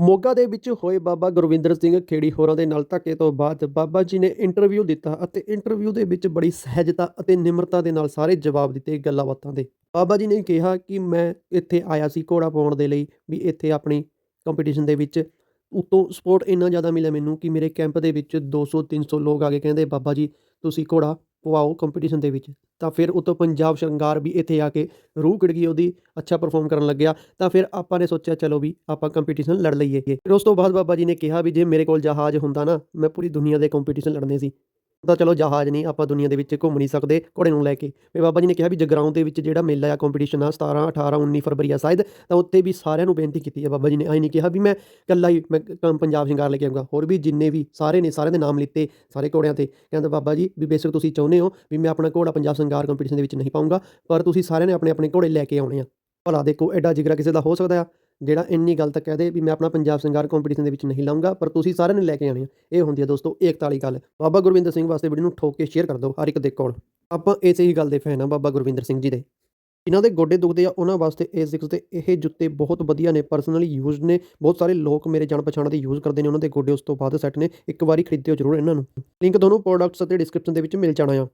ਮੋਗਾ ਦੇ ਵਿੱਚ ਹੋਏ ਬਾਬਾ ਗੁਰਵਿੰਦਰ ਸਿੰਘ ਖੇੜੀ ਹੋਰਾਂ ਦੇ ਨਾਲ ਧੱਕੇ ਤੋਂ ਬਾਅਦ ਬਾਬਾ ਜੀ ਨੇ ਇੰਟਰਵਿਊ ਦਿੱਤਾ ਅਤੇ ਇੰਟਰਵਿਊ ਦੇ ਵਿੱਚ ਬੜੀ ਸਹਿਜਤਾ ਅਤੇ ਨਿਮਰਤਾ ਦੇ ਨਾਲ ਸਾਰੇ ਜਵਾਬ ਦਿੱਤੇ ਗੱਲਾਂ ਬਾਤਾਂ ਦੇ। ਬਾਬਾ ਜੀ ਨੇ ਕਿਹਾ ਕਿ ਮੈਂ ਇੱਥੇ ਆਇਆ ਸੀ ਘੋੜਾ ਪਾਉਣ ਦੇ ਲਈ ਵੀ ਇੱਥੇ ਆਪਣੀ ਕੰਪੀਟੀਸ਼ਨ ਦੇ ਵਿੱਚ ਉਤੋਂ ਸਪੋਰਟ ਇੰਨਾ ਜ਼ਿਆਦਾ ਮਿਲਿਆ ਮੈਨੂੰ ਕਿ ਮੇਰੇ ਕੈਂਪ ਦੇ ਵਿੱਚ 200 300 ਲੋਕ ਆ ਕੇ ਕਹਿੰਦੇ, ਬਾਬਾ ਜੀ, ਤੁਸੀਂ ਘੋੜਾ ਪਵਾਓ ਕੰਪੀਟੀਸ਼ਨ ਦੇ ਵਿੱਚ, ਤਾਂ ਫਿਰ ਉਤੋਂ ਪੰਜਾਬ ਸ਼ਰੰਗਾਰ ਵੀ ਇੱਥੇ ਆ ਕੇ ਰੂਹ ਕਿੜ ਗਈ, ਉਹਦੀ ਅੱਛਾ ਪਰਫਾਰਮ ਕਰਨ ਲੱਗਿਆ, ਤਾਂ ਫਿਰ ਆਪਾਂ ਨੇ ਸੋਚਿਆ ਚਲੋ ਵੀ ਆਪਾਂ ਕੰਪੀਟੀਸ਼ਨ ਲੜ ਲਈਏ। ਫਿਰ ਉਸ ਤੋਂ ਬਾਅਦ ਬਾਬਾ ਜੀ ਨੇ ਕਿਹਾ ਵੀ ਜੇ ਮੇਰੇ ਕੋਲ ਜਹਾਜ਼ ਹੁੰਦਾ ਨਾ, ਮੈਂ ਪੂਰੀ ਦੁਨੀਆ ਦੇ ਕੰਪੀਟੀਸ਼ਨ ਲੜਨੇ ਸੀ। ਤਾਂ ਚਲੋ ਜਹਾਜ਼ ਨਹੀਂ, ਆਪਾਂ ਦੁਨੀਆ ਦੇ ਵਿੱਚ ਘੁੰਮ ਨਹੀਂ ਸਕਦੇ ਘੋੜੇ ਨੂੰ ਲੈ ਕੇ। ਵੀ ਬਾਬਾ ਜੀ ਨੇ ਕਿਹਾ ਵੀ ਜਗਰਾਉਂ ਦੇ ਵਿੱਚ ਜਿਹੜਾ ਮੇਲਾ ਆ ਕੰਪੀਟੀਸ਼ਨ ਆ 17 18 19 ਫਰਵਰੀ ਆ ਸ਼ਾਇਦ, ਤਾਂ ਉੱਤੇ ਵੀ ਸਾਰਿਆਂ ਨੂੰ ਬੇਨਤੀ ਕੀਤੀ ਆ ਬਾਬਾ ਜੀ ਨੇ। ਆਈ ਨਹੀਂ ਕਿਹਾ ਵੀ ਮੈਂ ਇਕੱਲਾ ਹੀ, ਮੈਂ ਪੰਜਾਬ ਸ਼ਿੰਗਾਰ ਲੈ ਕੇ ਆਊਂਗਾ। ਹੋਰ ਵੀ ਜਿੰਨੇ ਵੀ ਸਾਰੇ ਨੇ ਸਾਰਿਆਂ ਦੇ ਨਾਮ ਲਿੱਤੇ ਸਾਰੇ ਘੋੜਿਆਂ ਤੇ। ਕਹਿੰਦਾ ਬਾਬਾ ਜੀ, ਵੀ ਬੇਸਿਕ ਤੁਸੀਂ ਚਾਹੁੰਦੇ ਹੋ ਵੀ ਮੈਂ ਆਪਣਾ ਘੋੜਾ ਪੰਜਾਬ ਸ਼ਿੰਗਾਰ ਕੰਪੀਟੀਸ਼ਨ ਦੇ ਵਿੱਚ ਨਹੀਂ ਪਾਉਂਗਾ ਪਰ ਤੁਸੀਂ ਸਾਰਿਆਂ ਨੇ ਆਪਣੇ ਆਪਣੇ ਘੋੜੇ ਲੈ ਕੇ ਆਉਣੇ ਆ। ਭਲਾ ਦੇਖੋ, ਐਡਾ ਜਿਗਰਾ ਕਿਸੇ ਦਾ ਹੋ ਸਕਦਾ ਆ। ਜਿਹੜਾ ਇੰਨੀ ਗੱਲ ਤੱਕ ਕਹਦੇ ਵੀ ਮੈਂ ਆਪਣਾ ਪੰਜਾਬ ਸ਼ਿੰਗਾਰ ਕੰਪੀਟੀਸ਼ਨ ਦੇ ਵਿੱਚ ਨਹੀਂ ਲਾਊਂਗਾ, ਪਰ ਤੁਸੀਂ ਸਾਰਿਆਂ ਨੇ ਲੈ ਕੇ ਆਉਣੇ ਆ। ਇਹ ਹੁੰਦੀ ਆ ਦੋਸਤੋ ਏਕਤਾ ਵਾਲੀ ਗੱਲ। ਬਾਬਾ ਗੁਰਵਿੰਦਰ ਸਿੰਘ ਵਾਸਤੇ ਵੀਡੀਓ ਨੂੰ ਠੋਕ ਕੇ ਸ਼ੇਅਰ ਕਰ ਦਿਓ, ਹਰ ਇੱਕ ਦੇ ਕੋਲ। ਆਪਾਂ ਇਸੇ ਹੀ ਗੱਲ ਦੇ ਫੈਨ ਆ ਬਾਬਾ ਗੁਰਵਿੰਦਰ ਸਿੰਘ ਜੀ ਦੇ। ਇਹਨਾਂ ਦੇ ਗੋਡੇ ਦੁਖਦੇ ਆ, ਉਹਨਾਂ ਵਾਸਤੇ A6 ਦੇ ਇਹ ਜੁੱਤੇ ਬਹੁਤ ਵਧੀਆ ਨੇ ਪਰਸਨਲੀ ਯੂਜ਼ਡ ਨੇ। ਬਹੁਤ ਸਾਰੇ ਲੋਕ ਮੇਰੇ ਜਾਣ ਪਛਾਣ ਦੇ ਯੂਜ਼ ਕਰਦੇ ਨੇ, ਉਹਨਾਂ ਦੇ ਗੋਡੇ ਉਸ ਤੋਂ ਬਾਅਦ ਸੈੱਟ ਨੇ। ਇੱਕ ਵਾਰੀ ਖਰੀਦਿਓ ਜ਼ਰੂਰ ਇਹਨਾਂ ਨੂੰ। ਲਿੰਕ ਤੁਹਾਨੂੰ ਪ੍ਰੋਡਕਟਸ ਅਤੇ ਡਿਸਕ੍ਰਿਪਸ਼ਨ ਦੇ ਵਿੱਚ ਮਿਲ ਜਾਣਾ ਆ।